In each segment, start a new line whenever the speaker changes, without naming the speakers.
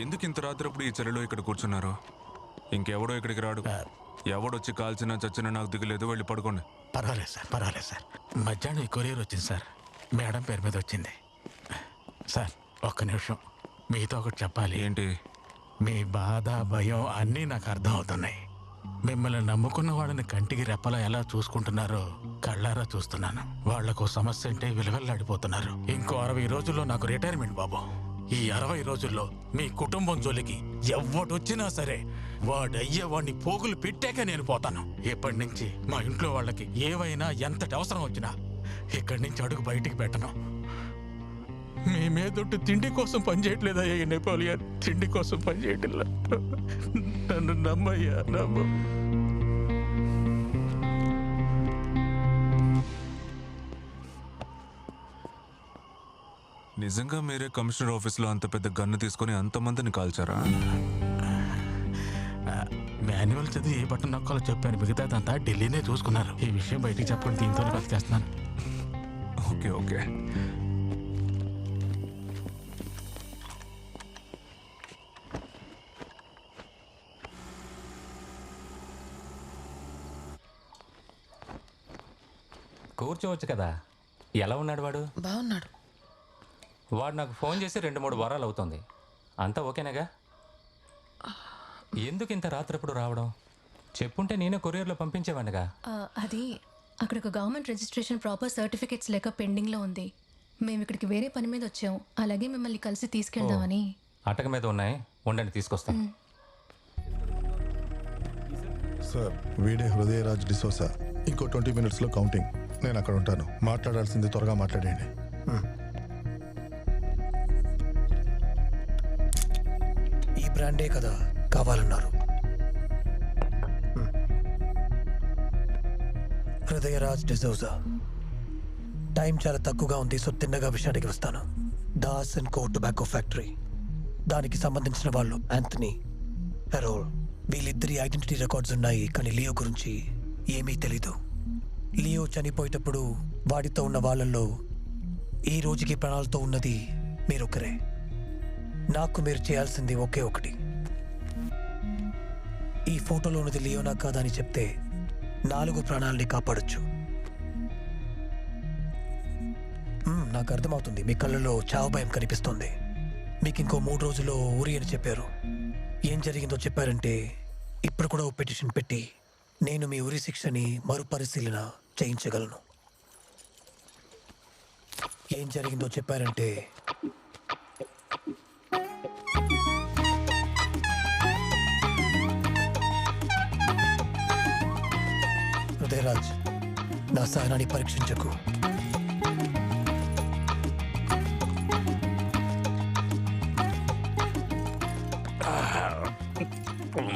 ఎందుకు ఇంత రాత్రప్పుడు ఈ చలిలో ఇక్కడ కూర్చున్నారు? ఇంకెవడో ఇక్కడికి రాడు. ఎవడొచ్చి కాల్చినా చచ్చినా నాకు దిగులేదు వెళ్ళి పడుకోండి.
పర్వాలేదు సార్ పర్వాలేదు సార్. మధ్యాహ్నం ఈ కొరియర్ వచ్చింది సార్. మేడం పేరు మీద వచ్చింది. సార్ ఒక్క నిమిషం. మీతో ఒకటి చెప్పాలి.
ఏంటి?
మీ బాధ భయం అన్నీ నాకు అర్థం అవుతున్నాయి మిమ్మల్ని నమ్ముకున్న వాళ్ళని కంటికి రెప్పలా ఎలా చూసుకుంటున్నారో కళ్ళారా చూస్తున్నాను. వాళ్ళకు సమస్య అంటే విలువెల్లాడిపోతున్నారు. ఇంకో అరవై రోజుల్లో నాకు రిటైర్మెంట్ బాబు. ఈ అరవై రోజుల్లో మీ కుటుంబం జోలికి ఎవడొచ్చినా సరే వాడయ్యే వాడిని పోగులు పెట్టాక నేను పోతాను. ఇప్పటి నుంచి మా ఇంట్లో వాళ్ళకి ఏవైనా ఎంతటి అవసరం వచ్చినా ఇక్కడి నుంచి అడుగు బయటికి పెట్టను. మీ మీదొట్టు తిండి కోసం పనిచేయట్లేదా ఈ నెపోలియన్ తిండి కోసం పనిచేయట్లేదు నన్ను నమ్మయ్యా నమ్మ.
నిజంగా మీరే కమిషనర్ ఆఫీస్లో అంత పెద్ద గన్ను తీసుకొని అంతమందిని కాల్చారా?
మాన్యువల్ చదివి ఏ బట్టన్ నొక్కాలో చెప్పాను మిగతాదంతా ఢిల్లీనే చూసుకున్నారు. ఈ విషయం బయటికి చెప్పకుండా దీంతో బతికేస్తున్నాను
ఓకే ఓకే.
కూర్చోవచ్చు కదా. ఎలా ఉన్నాడు వాడు?
బాగున్నాడు.
వాడు నాకు ఫోన్ చేసి రెండు మూడు వారాలు అవుతుంది. అంతా ఓకేనాగా? ఎందుకు ఇంత రాత్రప్పుడు రావడం? చెప్పుంటే నేనే కొరియర్లో పంపించేవాడిగా
ఆ, అది అక్కడ ఒక గవర్నమెంట్ రిజిస్ట్రేషన్ ప్రాపర్ సర్టిఫికేట్స్ లేక పెండింగ్లో ఉంది. మేము ఇక్కడికి వేరే పని మీద వచ్చాం. అలాగే మిమ్మల్ని కలిసి తీసుకెళ్దామని.
అటక మీద ఉన్నాయి. ఉండండి తీసుకొస్తాను
సార్ వీడే హృదయరాజ్ డిసోసా. ఇంకో ట్వంటీ మినిట్స్లో కౌంటింగ్. నేను అక్కడ ఉంటాను. మాట్లాడాల్సింది త్వరగా మాట్లాడేయండి.
బ్రాండే కదా కావాలన్నారు. హృదయరాజ్ డిజౌజా టైం చాలా తక్కువగా ఉంది సో తిన్నగా విషయానికి వస్తాను. Das and co tobacco factory. దానికి సంబంధించిన వాళ్ళు యాంథనీ హెరోల్ వీళ్ళిద్దరి ఐడెంటిటీ రికార్డ్స్ ఉన్నాయి కానీ లియో గురించి ఏమీ తెలీదు. లియో చనిపోయేటప్పుడు వాడితో ఉన్న వాళ్ళల్లో ఈ రోజుకి ప్రాణాలతో ఉన్నది మీరొక్కరే. నాకు మీరు చేయాల్సింది ఒకే ఒకటి. ఈ ఫోటోలో ఉన్నది లియోనా కాదని చెప్తే నాలుగు ప్రాణాలని కాపాడొచ్చు. నాకు అర్థమవుతుంది. మీ కళ్ళలో చావు భయం కనిపిస్తుంది. మీకు ఇంకో మూడు రోజుల్లో ఊరి అని చెప్పారు. ఏం జరిగిందో చెప్పారంటే ఇప్పుడు కూడా ఓ పిటిషన్ పెట్టి నేను మీ ఉరి శిక్షని మరుపరిశీలన చేయించగలను. ఏం జరిగిందో చెప్పారంటే హృదయరాజ్ నా సహనాన్ని పరీక్షించకు.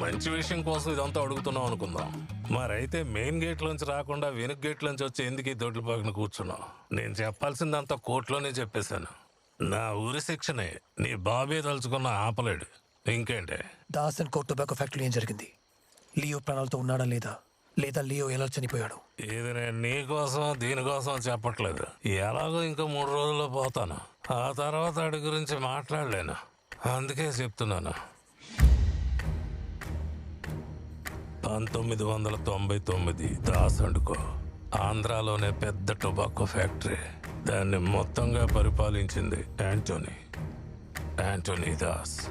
మంచి విషయం కోసం ఇదంతా అడుగుతున్నాం అనుకుందాం. మరైతే మెయిన్ గేట్ లోంచి రాకుండా వెనుక గేట్ లోంచి వచ్చి ఎందుకు ఈ దొడ్ల పక్కన కూర్చున్నావు? నేను చెప్పాల్సిందంతా కోర్టులోనే చెప్పేశాను. నా ఊరి శిక్షనే నీ బాబే తలుచుకున్న ఆపలేడు. ఇంకేంటి?
Das and co tobacco factory ఏం జరిగింది? లియో ప్రాణాలతో ఉన్నాడా లేదా? లేదా లియో ఎలా చనిపోయాడు?
ఇది నేను నీకోసం దీనికోసం చెప్పట్లేదు. ఎలాగో ఇంకా మూడు రోజుల్లో పోతాను. ఆ తర్వాత వాడి గురించి మాట్లాడలేను. అందుకే చెప్తున్నాను. పంతొమ్మిది వందల తొంభై తొమ్మిది దాస్ అండుకో ఆంధ్రాలోనే పెద్ద టొబాకో ఫ్యాక్టరీ. దాన్ని మొత్తంగా పరిపాలించింది Antony. Antony Das.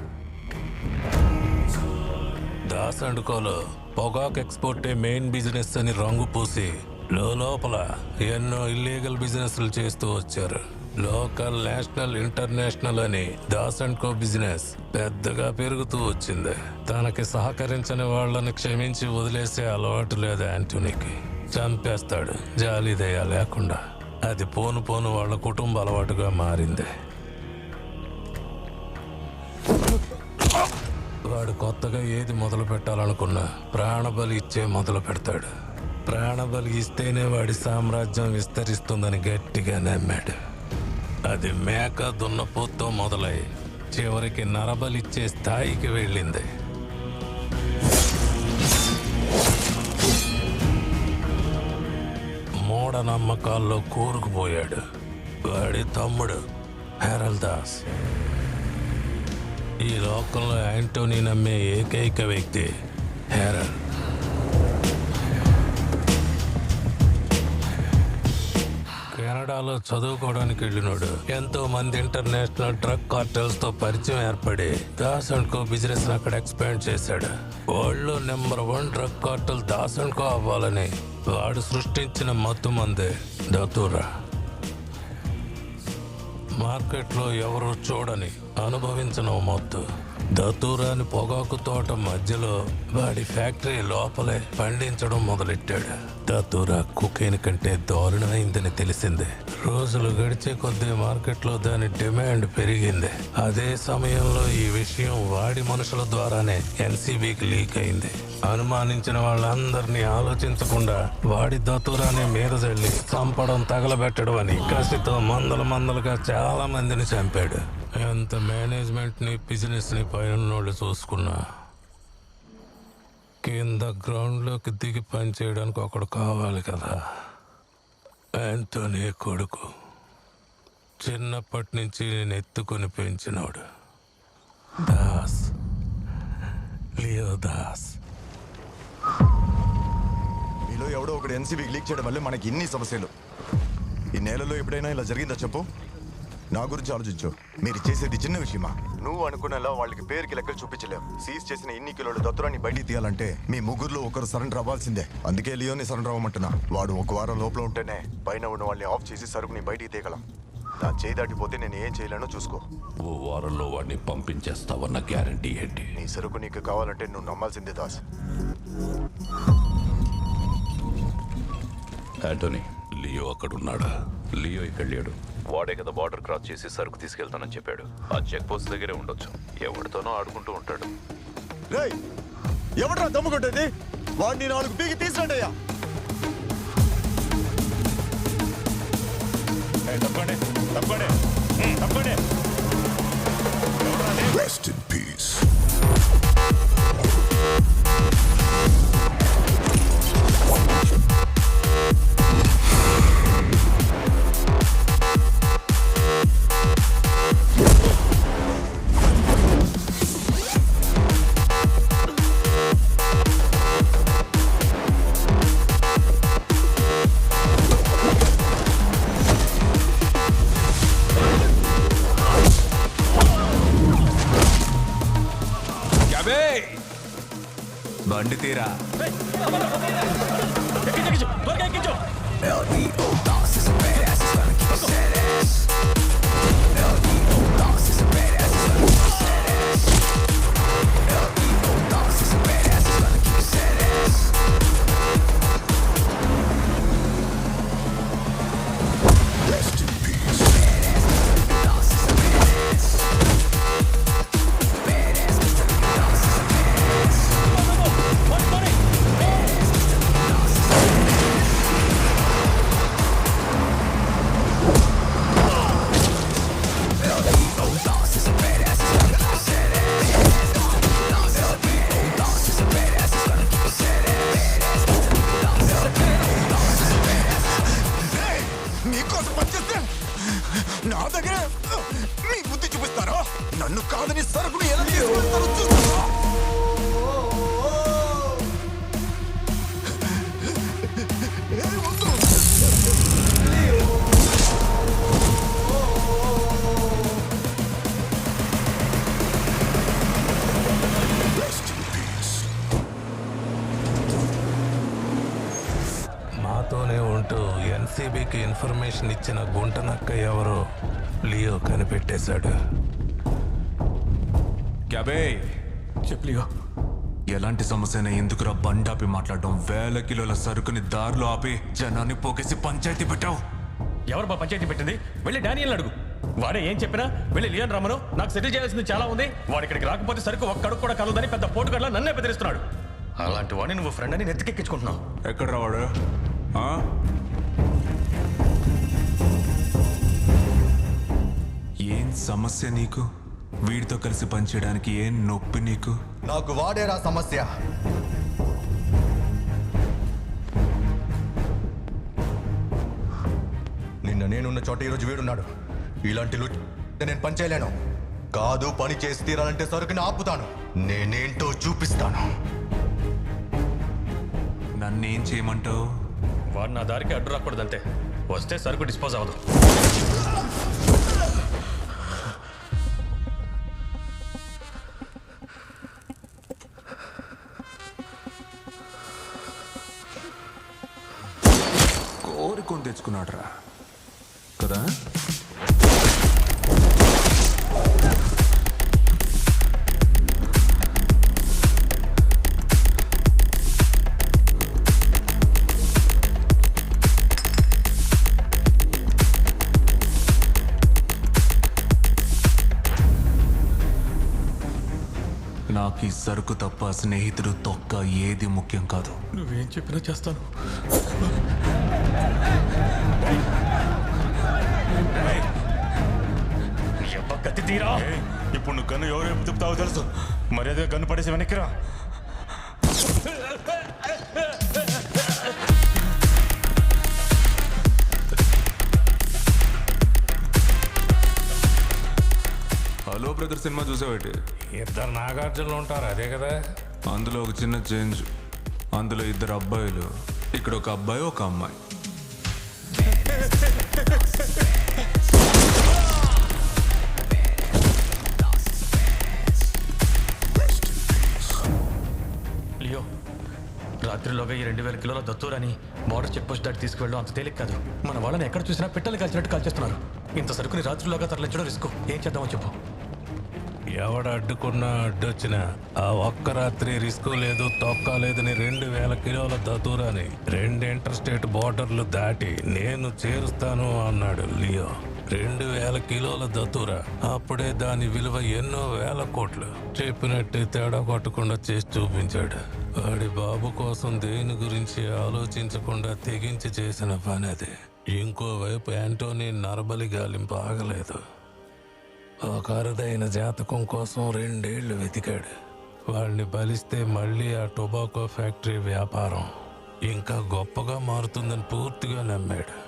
Das and కోలో పొగాక్ ఎక్స్పోర్టే మెయిన్ బిజినెస్ అని రంగు పూసి లోపల ఎన్నో ఇల్లీగల్ బిజినెస్లు చేస్తూ వచ్చారు. లోకల్ నేషనల్ ఇంటర్నేషనల్ అని దాస్ అండ్ కో బిజినెస్ పెద్దగా పెరుగుతూ వచ్చింది. తనకి సహకరించని వాళ్ళని క్షమించి వదిలేసే అలవాటు లేదు యాంటోనీకి చంపేస్తాడు జాలి దయ లేకుండా. అది పోను పోను వాళ్ళ కుటుంబ అలవాటుగా మారింది. వాడు కొత్తగా ఏది మొదలు పెట్టాలనుకున్నా ప్రాణబలి ఇచ్చే మొదలు పెడతాడు. ప్రాణబలి ఇస్తేనే వాడి సామ్రాజ్యం విస్తరిస్తుందని గట్టిగా నమ్మాడు. అది మేక దున్నపోతో మొదలై చివరికి నరబలిచ్చే స్థాయికి వెళ్ళింది. మూఢనమ్మకాల్లో కూరుకుపోయాడు. వాడి తమ్ముడు హెరల్ దాస్ ఈ లోకంలో యాంటోనీ నమ్మే ఏకైక వ్యక్తి హెరల్ కెనడాలో చదువుకోవడానికి వెళ్ళినాడు. ఎంతో మంది ఇంటర్నేషనల్ డ్రగ్ కార్టెల్స్తో పరిచయం ఏర్పడి దాస్ అండ్ కో బిజినెస్ అక్కడ ఎక్స్పాండ్ చేశాడు. World number one drug cartel Das and co అవ్వాలని వాడు సృష్టించిన మత్తు మందే దతూరా మార్కెట్లో ఎవరు చూడని అనుభవించిన మొత్తు. దత్తూరాని పొగాకు తోట మధ్యలో వాడి ఫ్యాక్టరీ లోపలే పండించడం మొదలెట్టాడు. దత్తూరా కుకైన్ కంటే దారుణమైందని తెలిసింది. రోజులు గడిచే కొద్దీ మార్కెట్లో దాని డిమాండ్ పెరిగింది. అదే సమయంలో ఈ విషయం వాడి మనుషుల ద్వారానే ఎన్సీబీకి లీక్ అయింది. అనుమానించిన వాళ్ళందరినీ ఆలోచించకుండా వాడి దత్తూరాని మీద చల్లి చంపడం తగలబెట్టడం అని కసితో మందలు మందలుగా చాలా మందిని చంపాడు. ఎంత మేనేజ్మెంట్ని బిజినెస్ని పైన చూసుకున్నా కింద గ్రౌండ్లోకి దిగి పని చేయడానికి ఒకడు కావాలి కదా. యాంటోనీ కొడుకు. చిన్నప్పటి నుంచి నేను ఎత్తుకొని పెంచినోడు. దాస్. లియో దాస్.
మీలో ఎవడో ఒకడు ఎన్సీబీకి లీక్ చేయడం వల్ల మనకి ఇన్ని సమస్యలు. ఈ నేలలో ఎప్పుడైనా ఇలా జరిగిందా చెప్పు? నా గురించి ఆలోచించు. మీరు చేసేది చిన్న విషయమా? నువ్వు అనుకునేలా వాళ్ళకి పేరుకి లెక్కలు చూపించలేవు. సీజ్ చేసిన ఇన్ని కిలోల దత్తరాన్ని బయటికి తీయాలంటే మీ ముగ్గురులో ఒకరు సరెండర్ అవ్వాల్సిందే. అందుకే లియోని సరెండర్ అవ్వమంటున్నా. వాడు ఒక వారం లోపల ఉంటేనే పైన ఉన్న వాళ్ళని ఆఫ్ చేసి సరుకుని బయటికి తీయగలం. నా చేయి దాటిపోతే నేను ఏం చేయలేనో చూసుకో.
ఓ వారంలో వాడిని పంపించేస్తావన్న గ్యారంటీ ఏంటి?
నీ సరుకు నీకు కావాలంటే నువ్వు నమ్మాల్సిందే దాస్.
యాంటోనీ లియో అక్కడున్నాడా? లియో ఇక్కడ లేడు వాడే కదా బార్డర్ క్రాస్ చేసి సరుకు తీసుకెళ్తానని చెప్పాడు. ఆ చెక్ పోస్ట్ దగ్గరే ఉండొచ్చు. ఎవరితోనో ఆడుకుంటూ ఉంటాడు.
ఎవడరా దమ్ముకుంటుంది వాడిని నాలుగు పీకి తీసురండి అయ్యా.
తప్పండి తప్పండి తప్పండి.
రెస్ట్ ఇన్ పీస్
కోసం పనిచేస్తే నా దగ్గర మీ బుద్ధి చూపిస్తారా? నన్ను కాదని సరుకుని ఎలా తీసుకొస్తారో చూస్తారా?
ఎన్సీబీకి ఇన్ఫర్మేషన్ ఇచ్చిన గుంటనక్క ఎవరో లియో కనిపెట్టేశాడు.
క్యాబే!
చెప్పలియో
ఎలాంటి సమస్యనే ఎందుకురా బండాపి మాట్లాడడం? వేల కిలోల సరుకుని దారిలో ఆపి జనాన్ని పోకేసి పంచాయతీ పెట్టావు.
ఎవరు మా పంచాయతీ పెట్టింది? వెళ్ళి డానియల్ అడుగు. వాడే ఏం చెప్పినా? వెళ్ళి లియోన్ రమ్మను నాకు సెటిల్ చేయాల్సింది చాలా ఉంది. వాడు ఇక్కడికి రాకపోతే సరుకు ఒక్కడికి కూడా కలదని పెద్ద పోటుగడ్ల నన్నే బెదిరిస్తున్నాడు. అలాంటి వాడిని నువ్వు ఫ్రెండ్ అని నెత్తికెక్కించుకుంటున్నావు.
ఎక్కడ రావాడు? సమస్య నీకు? వీడితో కలిసి పనిచేయడానికి ఏం నొప్పి నీకు?
నాకు వాడేరా సమస్య. నిన్న నేనున్న చోట ఈరోజు వీడున్నాడు. ఇలాంటి లు నేను పనిచేయలేను కాదు పని చేసి తీరాలంటే సరుకుని ఆపుతాను. నేనేంటో చూపిస్తాను.
నన్నేం చేయమంటావు?
వాడు నా దారికి అడ్డు రాకూడదంతే. వస్తే సరుకు డిస్పోజ్ అవ్వదు.
కోరికొని తెచ్చుకున్నాడు రా కదా? నాకు ఈ సరుకు తప్ప స్నేహితుడు తొక్క ఏది ముఖ్యం కాదు.
నువ్వేం చెప్పినా చేస్తాను. గతి తీరా?
ఇప్పుడు నువ్వు గన్ను ఎవరు తిప్పుతావో తెలుసు. మర్యాదగా గన్ను పడేసి వెనక్కిరా.
హలో బ్రదర్ సినిమా చూసావేటి?
ఇద్దరు నాగార్జునలు ఉంటారు అదే కదా?
అందులో ఒక చిన్న చేంజ్. అందులో ఇద్దరు అబ్బాయిలు. ఇక్కడ ఒక అబ్బాయి ఒక అమ్మాయి.
దత్తూరని బార్డర్ చెక్ పోస్ట్ దాటి తీసుకువెళ్ళడం అంత తేలిక కాదు. మన వాళ్ళని ఎక్కడ చూసినా పిట్టలు కాల్చినట్టు కాల్చేస్తున్నారు. ఇంత సరుకుని రాత్రిలోగా తరలించడం రిస్క్. ఏం చేద్దామో చెప్పు.
ఎవడు అడ్డుకున్నా అడ్డొచ్చినా ఆ ఒక్క రాత్రి రిస్క్ లేదు తొక్క లేదని రెండు వేల కిలోల దతూరాని రెండు ఇంటర్ స్టేట్ దాటి నేను చేరుస్తాను అన్నాడు లియో. రెండు వేల కిలోల దతూర అప్పుడే దాని విలువ ఎన్నో వేల కోట్లు. చెప్పినట్టే తేడా కొట్టకుండా చేసి చూపించాడు. వాడి బాబు కోసం దేని గురించి ఆలోచించకుండా తెగించి చేసిన పని అది. ఇంకోవైపు యాంటోనీ నరబలి గాలింపు ఆగలేదు. ఒక అరుదైన జాతకం కోసం రెండేళ్ళు వెతికాడు. వాళ్ళని బలిస్తే మళ్ళీ ఆ టొబాకో ఫ్యాక్టరీ వ్యాపారం ఇంకా గొప్పగా మారుతుందని పూర్తిగా నమ్మాడు.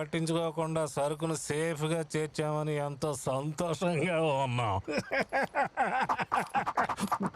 పట్టించుకోకుండా సరుకును సేఫ్గా చేర్చామని ఎంతో సంతోషంగా ఉన్నాం.